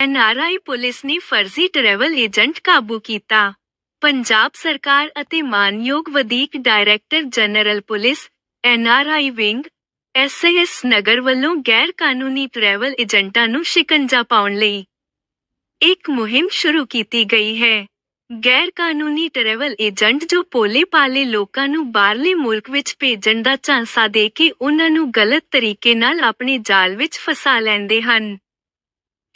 NRI police ਨੇ ਫਰਜ਼ੀ travel agent ਕਾਬੂ ਕੀਤਾ। ਪੰਜਾਬ ਸਰਕਾਰ ਅਤੇ ਮਾਨਯੋਗ ਵਧੀਕ director general police, NRI wing SS Nagar ਵੱਲੋਂ ਗੈਰ ਕਾਨੂੰਨੀ ਟਰੈਵਲ ਏਜੰਟਾਂ ਨੂੰ ਸ਼ਿਕੰਜਾ ਪਾਉਣ ਲਈ ਇੱਕ ਮੁਹਿੰਮ ਸ਼ੁਰੂ ਕੀਤੀ ਗਈ ਹੈ। ਗੈਰ ਕਾਨੂੰਨੀ ਟਰੈਵਲ ਏਜੰਟ ਜੋ ਪੋਲੇ ਪਾਲੇ ਲੋਕਾਂ ਨੂੰ ਬਾਹਰਲੇ ਮੁਲਕ ਵਿੱਚ ਭੇਜਣ ਦਾ ਝਾਂਸਾ ਦੇ ਕੇ ਉਹਨਾਂ ਨੂੰ ਗਲਤ ਤਰੀਕੇ ਨਾਲ ਆਪਣੇ ਜਾਲ ਵਿੱਚ ਫਸਾ ਲੈਂਦੇ ਹਨ।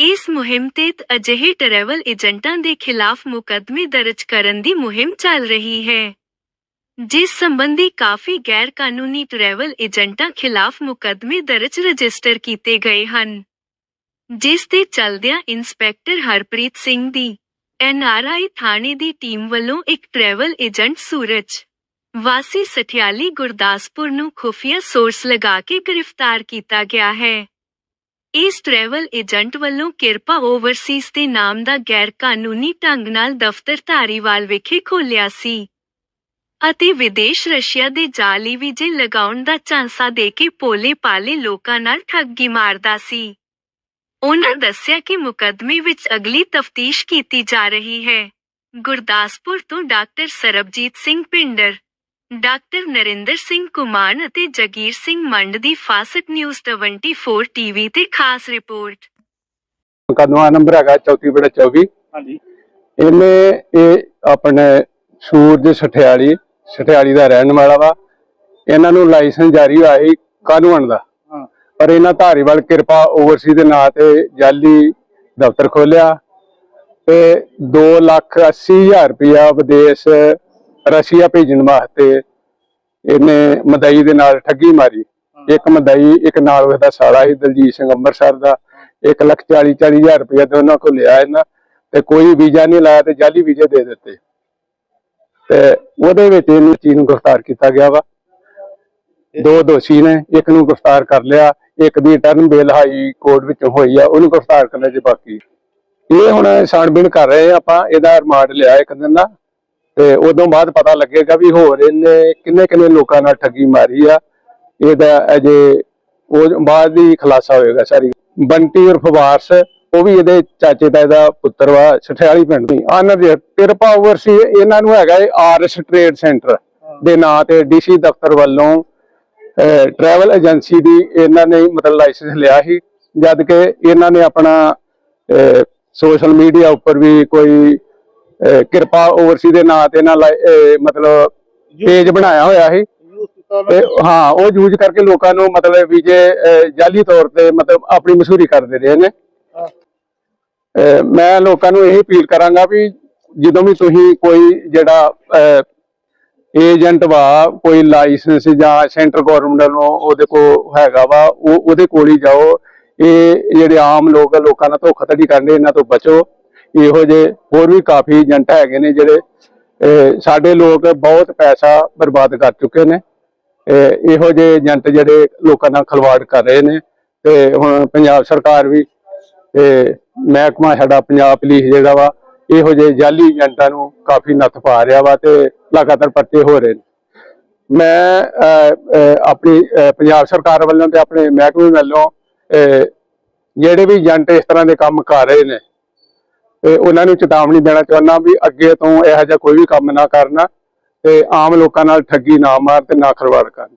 ਇਸ ਮੁਹਿੰਮ ਤਹਿਤ ਅਜਿਹੇ ਟਰੈਵਲ ਏਜੰਟਾਂ ਦੇ ਖਿਲਾਫ ਮੁਕੱਦਮੇ ਦਰਜ ਕਰਨ ਦੀ ਮੁਹਿੰਮ ਚੱਲ ਰਹੀ ਹੈ। ਜਿਸ ਸੰਬੰਧੀ ਕਾਫੀ ਗੈਰ ਕਾਨੂੰਨੀ ਟਰੈਵਲ ਏਜੰਟਾਂ ਖਿਲਾਫ ਮੁਕੱਦਮੇ ਦਰਜ ਰਜਿਸਟਰ ਕੀਤੇ ਗਏ ਹਨ। ਜਿਸ ਦੇ ਚਲਦਿਆਂ ਇੰਸਪੈਕਟਰ ਹਰਪ੍ਰੀਤ ਸਿੰਘ ਦੀ ਐਨਆਰਆਈ ਥਾਣੇ ਦੀ ਟੀਮ ਵੱਲੋਂ ਇੱਕ ਟਰੈਵਲ ਏਜੰਟ ਸੂਰਜ ਵਾਸੀ ਸਠਿਆਲੀ ਗੁਰਦਾਸਪੁਰ ਨੂੰ ਖੁਫੀਆ ਸੋਰਸ ਲਗਾ ਕੇ ਗ੍ਰਿਫਤਾਰ ਕੀਤਾ ਗਿਆ ਹੈ। ਇਸ ਟਰੈਵਲ ਏਜੰਟ ਵੱਲੋਂ ਕਿਰਪਾ ਓਵਰਸੀਜ਼ ਦੇ ਨਾਮ ਦਾ ਗੈਰ ਕਾਨੂੰਨੀ ਢੰਗ ਨਾਲ ਦਫ਼ਤਰ ਧਾਰੀਵਾਲ ਵਿਖੇ ਖੋਲਿਆ ਸੀ ਅਤੇ ਵਿਦੇਸ਼ ਰਸ਼ੀਆ ਦੇ ਜਾਲੀ ਵੀਜ਼ੇ ਲਗਾਉਣ ਦਾ ਝਾਂਸਾ ਦੇ ਕੇ ਪੋਲੇ ਪਾਲੇ ਲੋਕਾਂ ਨਾਲ ਠੱਗੀ ਮਾਰਦਾ ਸੀ। ਉਹਨਾਂ ਦੱਸਿਆ ਕਿ ਮੁਕੱਦਮੇ ਵਿੱਚ ਅਗਲੀ ਤਫਤੀਸ਼ ਕੀਤੀ ਜਾ ਰਹੀ ਹੈ। ਗੁਰਦਾਸਪੁਰ ਤੋਂ ਡਾਕਟਰ ਸਰਬਜੀਤ ਸਿੰਘ ਪਿੰਡਰ ਡਾਕਟਰ ਨਰਿੰਦਰ ਸਿੰਘ ਕੁਮਾਨ ਅਤੇ ਜਗੀਰ ਸਿੰਘ ਮੰਡ ਦੀ ਫਾਸਟ ਨਿਊਜ਼ 24 ਟੀਵੀ ਤੇ ਖਾਸ ਰਿਪੋਰਟ। ਮੁਕੱਦਮਾ ਨੰਬਰ ਹੈਗਾ 34 ਬੜਾ 24 ਹਾਂਜੀ। ਇਹਨੇ ਇਹ ਆਪਣੇ ਸੂਰਜ ਸਠਿਆਲੀ ਸਠਿਆਲੀ ਦਾ ਰਹਿਣ ਵਾਲਾ ਵਾ। ਇਹਨਾਂ ਨੂੰ ਲਾਇਸੈਂਸ ਜਾਰੀ ਹੋਇਆ ਸੀ ਕਾਨੂੰਨ ਦਾ। ਹਾਂ। ਪਰ ਇਹਨਾਂ ਧਾਰੀਵਾਲ ਕਿਰਪਾ ਓਵਰਸੀ ਦੇ ਨਾਂ ਤੇ ਜਾਲੀ ਦਫ਼ਤਰ ਖੋਲਿਆ ਤੇ 2 ਲੱਖ 80 ਹਜ਼ਾਰ ਰੁਪਇਆ ਵਿਦੇਸ਼ ਰਸ਼ੀਆ ਭੇਜਣ ਵਾਸਤੇ ਇਹਨੇ ਮਦਈ ਦੇ ਨਾਲ ਠੱਗੀ ਮਾਰੀ। ਇੱਕ ਮਦਈ ਇੱਕ ਨਾਲ ਉਹਦਾ ਸਾਲਾ ਸੀ ਦਲਜੀਤ ਸਿੰਘ ਅੰਮ੍ਰਿਤਸਰ ਦਾ। 1 ਲੱਖ 40 40 ਹਜ਼ਾਰ ਰੁਪਇਆ ਦੋਨਾਂ ਕੋਲ ਲਿਆ ਇਹਨਾਂ ਤੇ ਕੋਈ ਵੀਜ਼ਾ ਨਹੀਂ ਲਾਇਆ ਤੇ ਜਾਲੀ ਵੀਜ਼ੇ ਦੇ ਦਿੱਤੇ। ਤੇ ਉਹਦੇ ਵਿੱਚ ਇਹਨੂੰ ਚੀਜ਼ ਨੂੰ ਗ੍ਰਿਫਤਾਰ ਕੀਤਾ ਗਿਆ ਵਾ। ਦੋ ਦੋਸ਼ੀ ਨੇ ਇੱਕ ਨੂੰ ਗ੍ਰਿਫਤਾਰ ਕਰ ਲਿਆ ਇੱਕ ਦੀ ਟਰਨ ਬੇਲ ਹਾਈ ਕੋਰਟ ਵਿੱਚ ਹੋਈ ਆ ਉਹਨੂੰ ਗ੍ਰਿਫਤਾਰ ਕਰਨਾ ਜੀ ਬਾਕੀ। ਇਹ ਹੁਣ ਛਾਣਬੀਣ ਕਰ ਰਹੇ ਆ ਆਪਾਂ ਇਹਦਾ ਰਿਮਾਂਡ ਲਿਆ ਇੱਕ ਦਿਨ ਦਾ। ਤੇ ਉਦੋਂ ਬਾਅਦ ਪਤਾ ਲੱਗੇਗਾ ਵੀ ਹੋਰ ਇਹਨੇ ਕਿੰਨੇ ਕਿੰਨੇ ਲੋਕਾਂ ਨਾਲ ਠੱਗੀ ਮਾਰੀ ਆ। ਇਹਦਾ ਅਜੇ ਉਹ ਬਾਅਦ ਹੀ ਖੁਲਾਸਾ ਹੋਏਗਾ ਸਾਰੀ। ਬੰਟੀ ਉਰਫ ਵਾਰਸ, ਉਹ ਵੀ ਇਹਦੇ ਚਾਚੇ ਦਾ ਇਹਦਾ ਪੁੱਤਰ ਵਾ, ਸਠਿਆਲੀ ਪਿੰਡ ਦੀ। ਆਨਰ ਦੇ ਕਿਰਪਾ ਓਵਰਸੀ ਇਹਨਾਂ ਨੂੰ ਹੈਗਾ ਆਰਐਸ ਟ੍ਰੇਡ ਸੈਂਟਰ ਦੇ ਨਾਂ ਤੇ ਡੀਸੀ ਦਫ਼ਤਰ ਵੱਲੋਂ ਟਰੈਵਲ ਏਜੰਸੀ ਦੀ ਇਹਨਾਂ ਨੇ ਮਤਲਬ ਲਾਇਸੈਂਸ ਲਿਆ ਸੀ, ਜਦ ਕਿ ਇਹਨਾਂ ਨੇ ਆਪਣਾ ਸੋਸ਼ਲ ਮੀਡੀਆ ਉੱਪਰ ਵੀ ਕੋਈ ਕਿਰਪਾ ਓਵਰਸੀ ਦੇ ਨਾਂ ਤੇ ਅਹ, ਮਤਲਬ ਪੇਜ ਬਣਾਇਆ ਹੋਇਆ ਸੀ। ਤੇ ਹਾਂ ਉਹ ਯੂਜ਼ ਕਰਕੇ ਲੋਕਾਂ ਨੂੰ ਮਤਲਬ ਵੀ ਜੇ ਜਾਲੀ ਤੌਰ ਤੇ ਮਤਲਬ ਆਪਣੀ ਮਸ਼ਹੂਰੀ ਕਰਦੇ ਰਹੇ ਨੇ। ਮੈਂ ਲੋਕਾਂ ਨੂੰ ਇਹ ਅਪੀਲ ਕਰਾਂਗਾ ਵੀ ਜਦੋਂ ਵੀ ਤੁਸੀਂ ਕੋਈ ਜਿਹੜਾ ਏਜੰਟ ਵਾ ਕੋਈ ਲਾਇਸੈਂਸ ਜਾਂ ਸੈਂਟਰ ਗਵਰਨਮੈਂਟ ਨੂੰ ਉਹਦੇ ਕੋ ਹੈਗਾ ਵਾ ਉਹ ਉਹਦੇ ਕੋਲ ਹੀ ਜਾਓ। ਇਹ ਜਿਹੜੇ ਆਮ ਲੋਕ ਲੋਕਾਂ ਨਾਲ ਧੋਖਾਧੜੀ ਕਰਦੇ ਇਹਨਾਂ ਤੋਂ ਬਚੋ। ਇਹੋ ਜੇ ਹੋਰ ਵੀ ਕਾਫੀ ਏਜੰਟ ਹੈਗੇ ਨੇ ਜਿਹੜੇ ਸਾਡੇ ਲੋਕ ਬਹੁਤ ਪੈਸਾ ਬਰਬਾਦ ਕਰ ਚੁੱਕੇ ਨੇ। ਇਹੋ ਜਿਹੇ ਏਜੰਟ ਜਿਹੜੇ ਲੋਕਾਂ ਨਾਲ ਖਲਵਾੜ ਕਰ ਰਹੇ ਨੇ ਤੇ ਹੁਣ ਪੰਜਾਬ ਸਰਕਾਰ ਵੀ ਤੇ ਮਹਿਕਮਾ ਸਾਡਾ ਪੰਜਾਬ ਪੁਲਿਸ ਜਿਹੜਾ ਵਾ ਇਹੋ ਜਿਹੇ ਜਾਲੀ ਏਜੰਟਾਂ ਨੂੰ ਕਾਫੀ ਨੱਥ ਪਾ ਰਿਹਾ ਵਾ ਤੇ ਲਗਾਤਾਰ ਪਰਚੇ ਹੋ ਰਹੇ ਨੇ। ਮੈਂ ਆਪਣੀ ਪੰਜਾਬ ਸਰਕਾਰ ਵੱਲੋਂ ਤੇ ਆਪਣੇ ਮਹਿਕਮੇ ਵੱਲੋਂ ਅਹ, ਜਿਹੜੇ ਵੀ ਏਜੰਟ ਇਸ ਤਰ੍ਹਾਂ ਦੇ ਕੰਮ ਕਰ ਰਹੇ ਨੇ ਤੇ ਉਹਨਾਂ ਨੂੰ ਚੇਤਾਵਨੀ ਦੇਣਾ ਚਾਹੁੰਦਾ ਵੀ ਅੱਗੇ ਤੋਂ ਇਹੋ ਜਿਹਾ ਕੋਈ ਵੀ ਕੰਮ ਨਾ ਕਰਨਾ ਤੇ ਆਮ ਲੋਕਾਂ ਨਾਲ ਠੱਗੀ ਨਾ ਮਾਰ ਤੇ ਨਾ ਖਰਵਾੜ ਕਰਨ।